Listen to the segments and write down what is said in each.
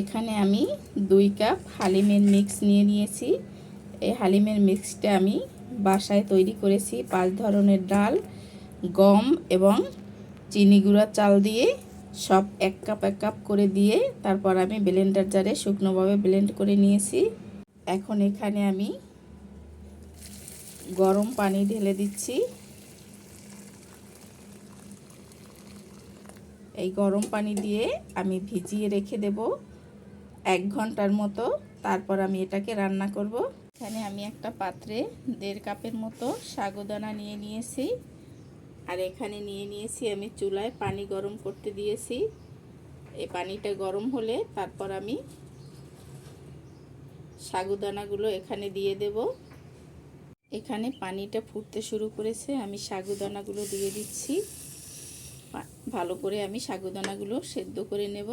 এখানে আমি দুই কাপ হালিমের মিক্স নিয়ে নিয়েছি। এই হালিমের মিক্সটা আমি বাসায় তৈরি করেছি পাঁচ ধরনের ডাল, গম এবং চিনি গুঁড়া চাল দিয়ে। সব এক কাপ এক কাপ করে দিয়ে তারপর আমি ব্লেন্ডার জারে শুকনোভাবে ব্লেন্ড করে নিয়েছি। এখন এখানে আমি গরম পানি ঢেলে দিচ্ছি। এই গরম পানি দিয়ে আমি ভিজিয়ে রেখে দেব। এক ঘণ্টার মতো তারপর আমি এটাকে রান্না করব। এখানে আমি একটা পাত্রে দেড় কাপের মতো সাগুদানা নিয়ে নিয়েছি। আর এখানে নিয়ে নিয়েছি আমি চুলায় পানি গরম করতে দিয়েছি। এই পানিটা গরম হলে তারপর আমি সাগুদানাগুলো এখানে দিয়ে দেব। এখানে পানিটা ফুটতে শুরু করেছে, আমি সাগুদানাগুলো দিয়ে দিচ্ছি। ভালো করে আমি সাগুদানাগুলো সেদ্ধ করে নেব।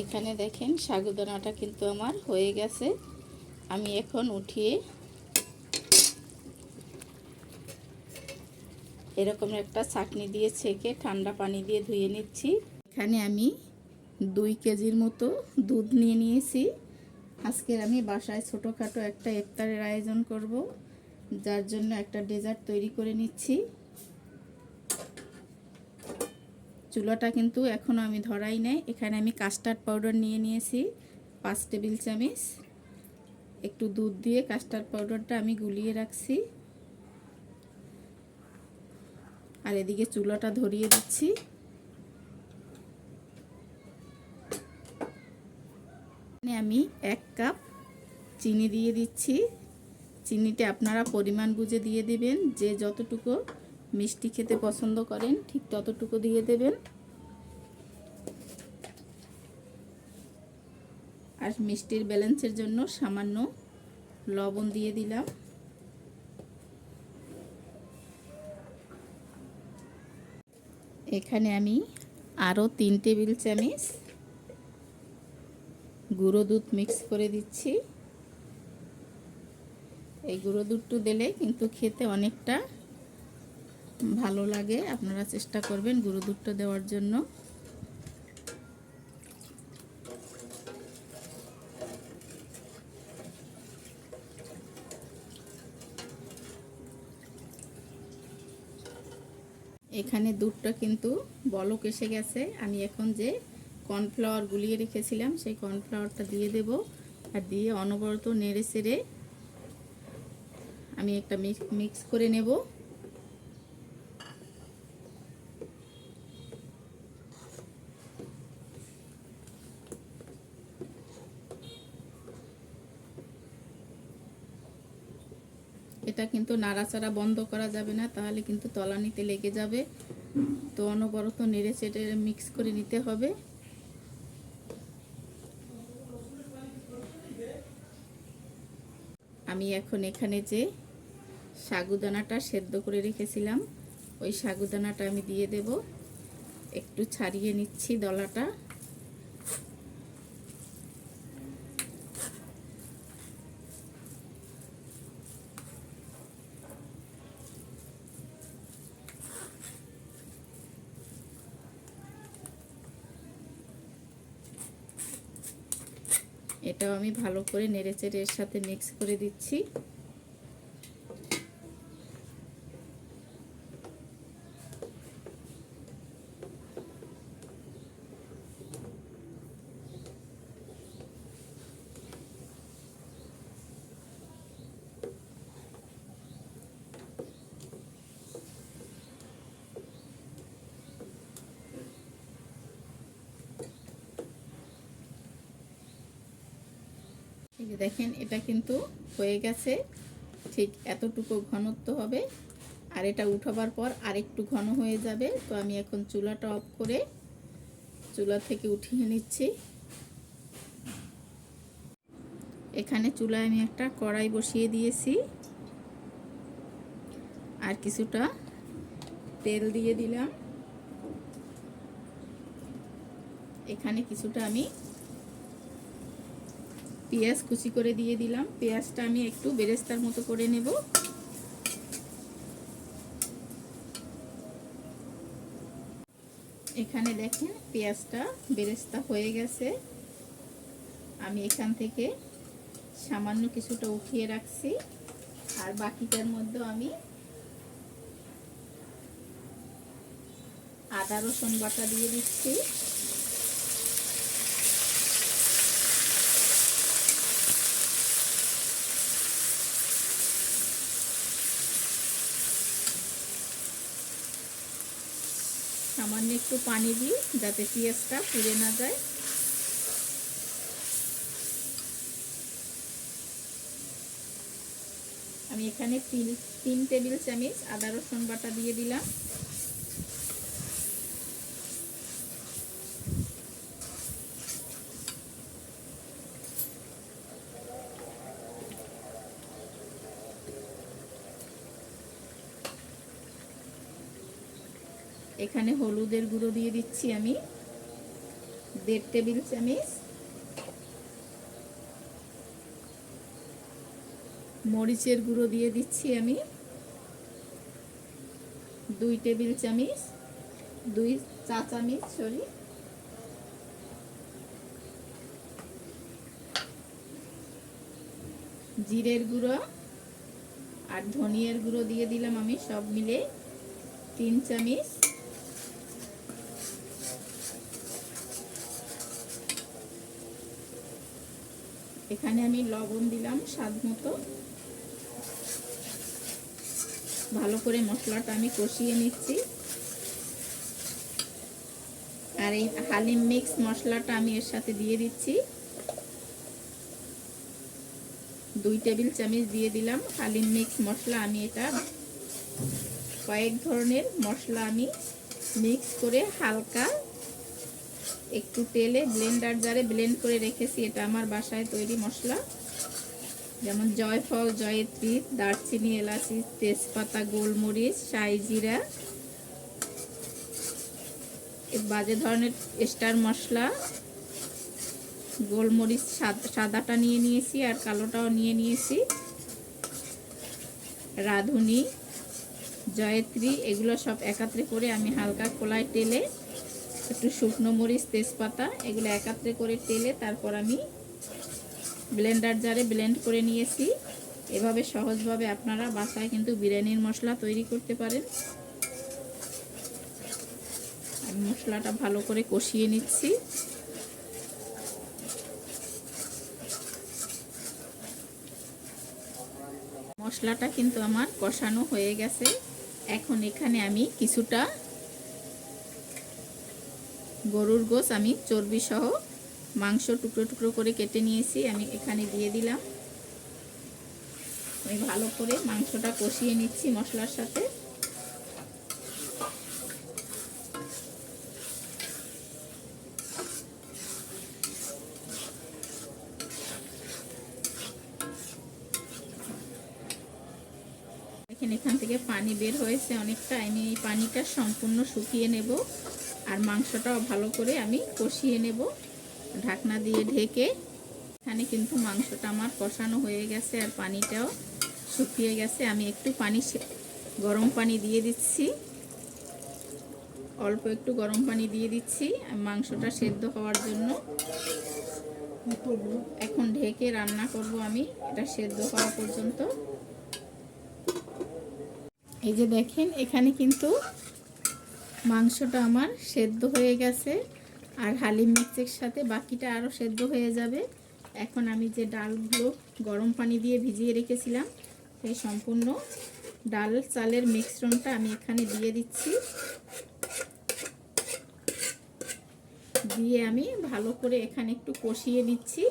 এখানে দেখেন সাগুদানাটা কিন্তু আমার হয়ে গেছে। আমি এখন উঠিয়ে এরকম একটা চাটনি দিয়ে ছেঁকে ঠান্ডা পানি দিয়ে ধুয়ে নিচ্ছি। এখানে আমি দুই কেজির মতো দুধ নিয়ে নিয়েছি। আজকের আমি বাসায় ছোটোখাটো একটা ইফতারের আয়োজন করব, যার জন্য একটা ডেজার্ট তৈরি করে নিচ্ছি। চুলাটা কিন্তু এখনও আমি ধরাই নাই। এখানে আমি কাস্টার্ড পাউডার নিয়ে নিয়েছি, পাঁচ টেবিল চামিচ। একটু দুধ দিয়ে কাস্টার্ড পাউডারটা আমি গুলিয়ে রাখছি। আর এদিকে চুলাটা ধরিয়ে দিচ্ছি। আমি এক কাপ চিনি দিয়ে দিচ্ছি। চিনিটা আপনারা পরিমাণ বুঝে দিয়ে দিবেন, যে যতটুকু মিষ্টি খেতে পছন্দ করেন, ঠিক ততটুকু দিয়ে দেবেন। আর মিষ্টির ব্যালেন্সের জন্য সামান্য লবণ দিয়ে দিলাম। এখানে আমি আরও তিন টেবিল চামিচ গুঁড়ো দুধ মিক্স করে দিচ্ছি। এই গুঁড়ো দুধটু দিলে কিন্তু খেতে অনেকটা ভালো লাগে, আপনারা চেষ্টা করবেন গুঁড়ো দুধটা দেওয়ার জন্য। এখানে দুধটা কিন্তু বলক এসে গেছে। আমি এখন যে কর্নফ্লাওয়ার গুলিয়ে রেখেছিলাম, সেই কর্নফ্লাওয়ারটা দিয়ে দেব আর দিয়ে অনবরত নেড়ে সেড়ে আমি একটা মিক্স করে নেব। এটা কিন্তু নাড়াচাড়া বন্ধ করা যাবে না, তাহলে কিন্তু তলানিতে লেগে যাবে। তো অনবরত নেড়ে চেটে মিক্স করে নিতে হবে। আমি এখন এখানে যে সাগুদানাটা সেদ্ধ করে রেখেছিলাম, ওই সাগুদানাটা আমি দিয়ে দেব। একটু ছাড়িয়ে নিচ্ছি দলাটা। এটাও আমি ভালো করে নেড়েচেড়ে এর সাথে মিক্স করে দিচ্ছি। এই যে দেখেন, এটা কিন্তু হয়ে গেছে। ঠিক এতটুকু ঘনত্ব হবে। আর এটা উঠাবার পর আরেকটু ঘন হয়ে যাবে। তো আমি এখন চুলাটা অফ করে চুলা থেকে উঠিয়ে নিচ্ছি। এখানে চুলায় আমি একটা কড়াই বসিয়ে দিয়েছি। আর কিছুটা তেল দিয়ে দিলাম। এখানে কিছুটা আমি পেঁয়াজ কুচি করে দিয়ে দিলাম। পেঁয়াজটা আমি একটু বেরেস্তার মতো করে নেব। এখানে দেখেন পেঁয়াজটা বেরেস্তা হয়ে গেছে। আমি এখান থেকে সামান্য কিছুটা উঠিয়ে রাখছি। আর বাকিটার মধ্যে আমি আদা রসুন বাটা দিয়ে দিচ্ছি। সামান্য একটু পানি দিই যাতে পেঁয়াজটা পুড়ে না যায়। আমি এখানে তিন তিন টেবিল চামচ আদা রসুন বাটা দিয়ে দিলাম। এখানে হলুদের গুঁড়ো দিয়ে দিচ্ছি আমি। দেড় টেবিল চামচ। মরিচের গুঁড়ো দিয়ে দিচ্ছি আমি। দুই টেবিল চামচ। দুই চা চামচ সরি জিরের গুঁড়ো আর ধনিয়ার গুঁড়ো দিয়ে দিলাম আমি সব মিলে। তিন চামচ। এখানে আমি লবণ দিলাম স্বাদ মতো। ভালো করে মশলাটা আমি কষিয়ে নিচ্ছি। আর এই হালিম মিক্স মশলাটা আমি এর সাথে দিয়ে দিচ্ছি। দুই টেবিল চামচ দিয়ে দিলাম হালিম মিক্স মশলা। আমি এটা কয়েক ধরনের মশলা আমি মিক্স করে হালকা একটু তেলে ব্লেন্ডার জারে ব্লেন্ড করে রেখেছি, এটা আমার বাসায় তৈরি মশলা। যেমন জয়ফল, জয়ত্রী, দারচিনি, এলাচি, তেজপাতা, গোলমরিচ সাই জিরা। বাজে ধরনের স্টার মশলা। গোলমরিচ সাদাটা নিয়ে নিয়েছি আর কালোটাও নিয়ে নিয়েছি। রাঁধুনি, জয়ত্রী, এগুলো সব একাত্রে করে আমি হালকা কলায় তেলে একটু শুকনো মরিচ, তেজপাতা, এগুলো একাত্রে করে তেলে তারপর আমি ব্লেন্ডার জারে ব্লেন্ড করে নিয়েছি। এভাবে সহজভাবে আপনারা বাসায় কিন্তু বিরিয়ানির মশলা তৈরি করতে পারেন। আমি মশলাটা ভালো করে কষিয়ে নিচ্ছি। মশলাটা কিন্তু আমার কষানো হয়ে গেছে। এখন এখানে আমি কিছুটা গরুর গোস আমি চর্বি সহ মাংস টুকরো টুকরো করে কেটে নিয়েছি, আমি এখানে দিয়ে দিলাম। আমি ভালো করে মাংসটা কষিয়ে নিচ্ছি মশলার সাথে। এখান থেকে পানি বের হয়েছে অনেকটা, আমি এই পানিটা সম্পূর্ণ শুকিয়ে নেব। আর মাংসটাও ভালো করে আমি কষিয়ে নেব। ঢাকনা দিয়ে ঢেকে এখানে কিন্তু মাংসটা আমার কষানো হয়ে গেছে আর পানিটাও শুকিয়ে গেছে। আমি একটু পানি গরম পানি দিয়ে দিচ্ছি। অল্প একটু গরম পানি দিয়ে দিচ্ছি মাংসটা সেদ্ধ হওয়ার জন্য। এখন ঢেকে রান্না করব আমি। এটা সেদ্ধ হওয়া পর্যন্ত। এই যে দেখেন, এখানে কিন্তু মাংসটা আমার সেদ্ধ হয়ে গেছে আর হালিম মিক্সের সাথে বাকিটা আরও সেদ্ধ হয়ে যাবে। এখন আমি যে ডালগুলো গরম পানি দিয়ে ভিজিয়ে রেখেছিলাম, সেই সম্পূর্ণ ডাল চালের মিশ্রণটা আমি এখানে দিয়ে দিচ্ছি। দিয়ে আমি ভালো করে এখানে একটু কষিয়ে নিচ্ছি।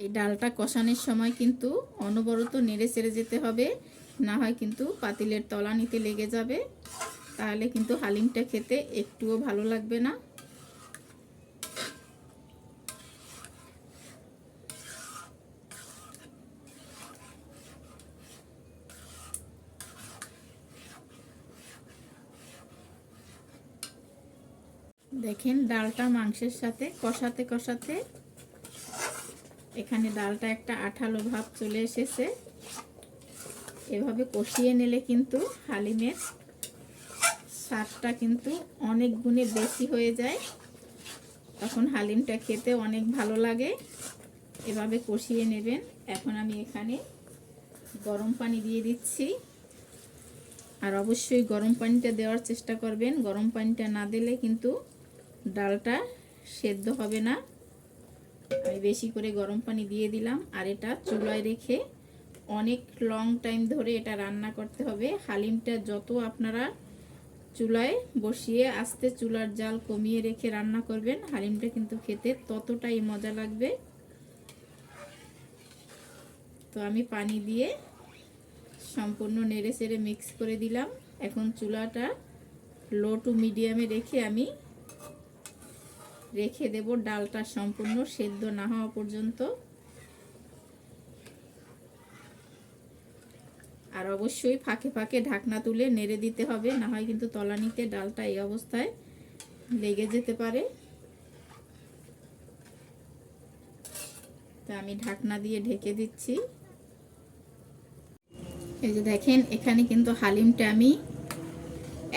এই ডালটা কষানোর সময় কিন্তু অনবরত নেড়ে চেড়ে যেতে হবে। না হয় কিন্তু পাতিলের তলা নিতে লেগে যাবে। তাহলে কিন্তু হালিমটা খেতে একটুও ভালো লাগবে না। দেখেন ডালটা মাংসের সাথে কষাতে কষাতে এখানে ডালটা একটা আঠালো ভাব চলে এসেছে। এভাবে কষিয়ে নিলে কিন্তু হালিমের স্বাদটা কিন্তু অনেক গুণে বেশি হয়ে যায়। তখন হালিমটা খেতে অনেক ভালো লাগে। এভাবে কষিয়ে নেবেন। এখন আমি এখানে গরম পানি দিয়ে দিচ্ছি। আর অবশ্যই গরম পানিটা দেওয়ার চেষ্টা করবেন। গরম পানিটা না দিলে কিন্তু ডালটা সেদ্ধ হবে না। আমি বেশি করে গরম পানি দিয়ে দিলাম আর এটা চুলায় রেখে অনেক লং টাইম ধরে এটা রান্না করতে হবে। হালিমটা যত আপনারা চুলায় বসিয়ে আস্তে চুলার জাল কমিয়ে রেখে রান্না করবেন, হালিমটা কিন্তু খেতে ততটাই মজা লাগবে। তো আমি পানি দিয়ে সম্পূর্ণ নেড়ে চেড়ে মিক্স করে দিলাম। এখন চুলাটা লো টু মিডিয়ামে রেখে আমি রেখে দেব ডালটা সম্পূর্ণ সেদ্ধ না হওয়া পর্যন্ত। আর অবশ্যই ফাঁকে ফাঁকে ঢাকনা তুলে নেড়ে দিতে হবে, না হয় কিন্তু তলানিতে ডালটা এই অবস্থায় লেগে যেতে পারে। তা আমি ঢাকনা দিয়ে ঢেকে দিচ্ছি। এই যে দেখেন, এখানে কিন্তু হালিমটা আমি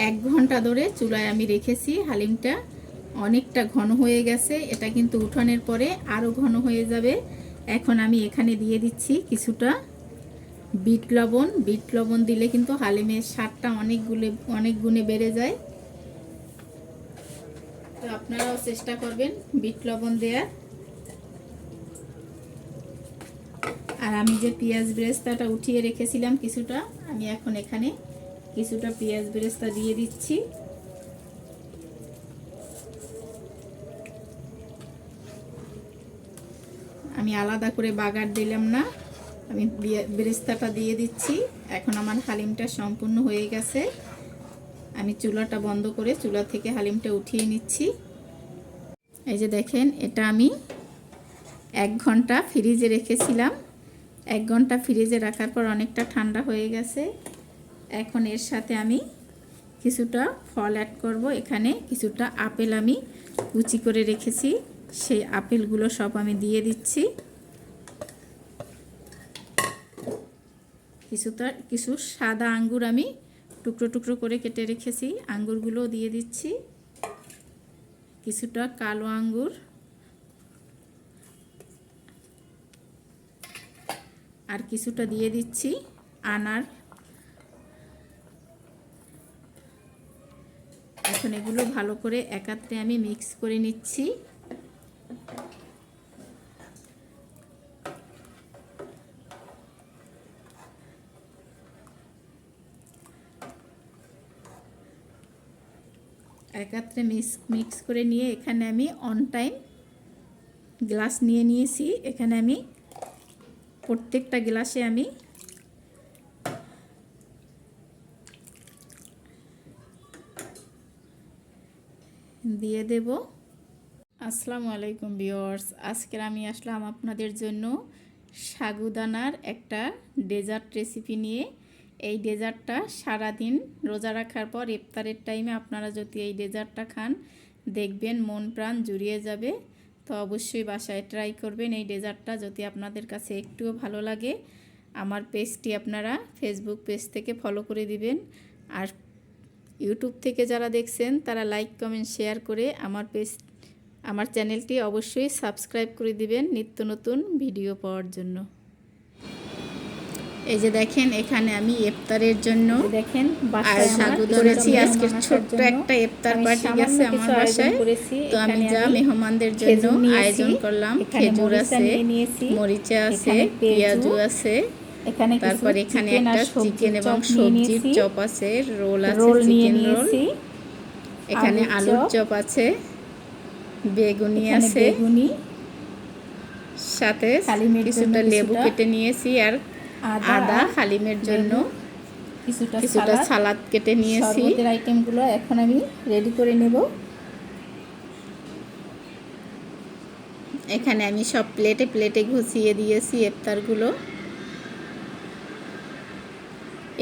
এক ঘণ্টা ধরে চুলায় আমি রেখেছি হালিমটা। অনেকটা ঘন হয়ে গেছে। এটা কিন্তু উঠানের পরে আরও ঘন হয়ে যাবে। এখন আমি এখানে দিয়ে দিচ্ছি কিছুটা বিট লবণ। বিট লবণ দিলে কিন্তু হালিমের স্বাদটা অনেক গুলে, অনেক গুণে বেড়ে যায়। তো আপনারাও চেষ্টা করবেন বিট লবণ দেওয়ার আর আমি যে পেঁয়াজ বেরেস্তাটা উঠিয়ে রেখেছিলাম কিছুটা, আমি এখন এখানে কিছুটা পেঁয়াজ বেরেস্তা দিয়ে দিচ্ছি। আমি আলাদা করে বাগার দিলাম না। আমি বেরেস্তাটা দিয়ে দিচ্ছি। এখন আমার হালিমটা সম্পূর্ণ হয়ে গেছে। আমি চুলাটা বন্ধ করে চুলা থেকে হালিমটা উঠিয়ে নিচ্ছি। এই যে দেখেন, এটা আমি এক ঘণ্টা ফ্রিজে রেখেছিলাম। এক ঘণ্টা ফ্রিজে রাখার পর অনেকটা ঠান্ডা হয়ে গেছে। এখন এর সাথে আমি কিছুটা ফল অ্যাড করব। এখানে কিছুটা আপেল আমি কুচি করে রেখেছি। সেই আপেলগুলো সব আমি দিয়ে দিচ্ছি। কিছুটা, কিছু সাদা আঙ্গুর আমি টুকরো টুকরো করে কেটে রেখেছি, আঙ্গুরগুলোও দিয়ে দিচ্ছি। কিছুটা কালো আঙ্গুর। আর কিছুটা দিয়ে দিচ্ছি আনার। এখন এগুলো ভালো করে একাত্রে আমি মিক্স করে নিচ্ছি। একাত্রে মিক্স মিক্স করে নিয়ে এখানে আমি অন টাইম গ্লাস নিয়ে নিয়েছি। এখানে আমি প্রত্যেকটা গ্লাসে আমি দিয়ে দেব। আসসালামু আলাইকুম বিয়র্স আজকের আমি আসলাম আপনাদের জন্য সাগুদানার একটা ডেজার্ট রেসিপি নিয়ে। এই ডেজার্টটা সারাদিন রোজা রাখার পর ইফতারের টাইমে আপনারা যদি এই ডেজার্টটা খান, দেখবেন মন প্রাণ জুড়িয়ে যাবে। তো অবশ্যই বাসায় ট্রাই করবেন এই ডেজার্টটা যদি আপনাদের কাছে একটুও ভালো লাগে। আমার পেজটি আপনারা ফেসবুক পেজ থেকে ফলো করে দিবেন। আর ইউটিউব থেকে যারা দেখছেন, তারা লাইক, কমেন্ট, শেয়ার করে আমার পেজ আমার চ্যানেলটি অবশ্যই সাবস্ক্রাইব করে দিবেন নিত্য নতুন ভিডিও পাওয়ার জন্য। এই যে দেখেন এখানে আমি ইফতারের জন্য দেখেন করেছি আজকে ছোট্ট একটা ইফতার পার্টি গেছে আমার বাসায়। তো আমি যা মেহমানদের জন্য। আয়োজন করলাম। খেজুর আছে মরিচা আছে পেঁয়াজু আছে। এখানে তারপর এখানে একটা চিকেন এবং সবজির চপ আছে রোল আছে চিকেন রোল। এখানে আলুর চপ আছে। বেগুনি আছে। বেগুনি সাথে কিছুটা লেবু কেটে নিয়েছি আর আদা হালিমের জন্য কিছুটা কিছুটা সালাদ। কেটে নিয়েছি। শরবতের আইটেমগুলো এখন আমি রেডি করে নেব। এখানে আমি সব প্লেটে প্লেটে ঘুষিয়ে দিয়েছি ইফতারগুলো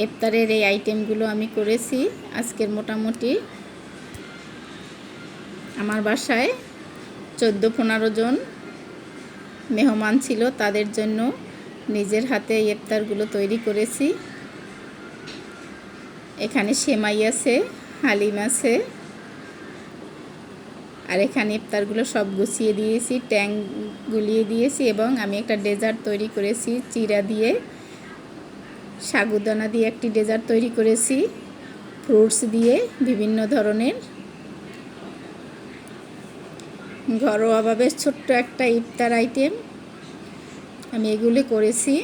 এফতারের এই আইটেমগুলো আমি করেছি আজকের মোটামুটি। আমার বাসায় চোদ্দ, পনেরো জন মেহমান ছিল, তাদের জন্য নিজের হাতে ইফতারগুলো তৈরি করেছি। এখানে সেমাই আছে, হালিম আছে, আর এখানে ইফতারগুলো সব গুছিয়ে দিয়েছি, ট্যাং গুলিয়ে দিয়েছি এবং আমি একটা ডেজার্ট তৈরি করেছি, চিরা দিয়ে সাগুদানা দিয়ে একটি ডেজার্ট তৈরি করেছি, ফ্রুটস দিয়ে বিভিন্ন ধরনের। ঘরোয়াভাবে ছোট্ট একটা ইফতার আইটেম আমি এগুলি করেছি।